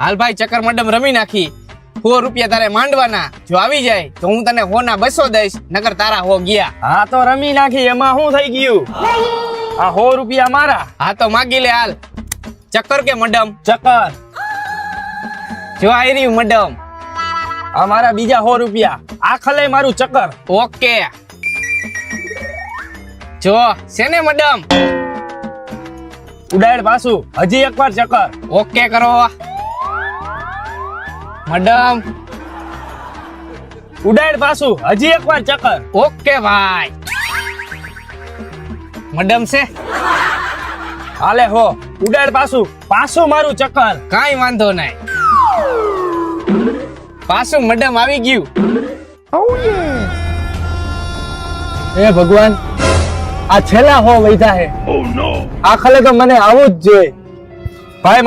હાલ ભાઈ ચક્કર મડમ રમી નાખી. સો રૂપિયા તારે માંડવાના. જો આવી જાય તો હું તને હો ના બસો દઈશ નકર તારા હો ગયા. હા તો રમી નાખી એમાં શું થઈ ગયું? આ હો રૂપિયા મારા. હા તો માગી લે હાલ. ચક્કર કે મડમ ચક્કર. જો આવી રહ્યું મડમ આ મારા બીજા સો રૂપિયા. આ ખલે મારું ચક્કર. ઓકે. જો સેને મડમ ઉડાડ પાછું. હજી એકવાર ચક્કર. ઓકે કરો. મડમ. ઉડાડ પાછું. હજી એકવાર ચક્કર. ઓકે ભાઈ. મેડમ છે. હાલે હો. ઉડાડ પાછું. પાછું મારું ચક્કર. કાંઈ વાંધો નહીં. પાછું મડમ આવી ગયું. હે ભગવાન આ છેલ્લા હો વૈધા હે. આ ખલે તો મને આવું જ જોઈએ. ભાઈ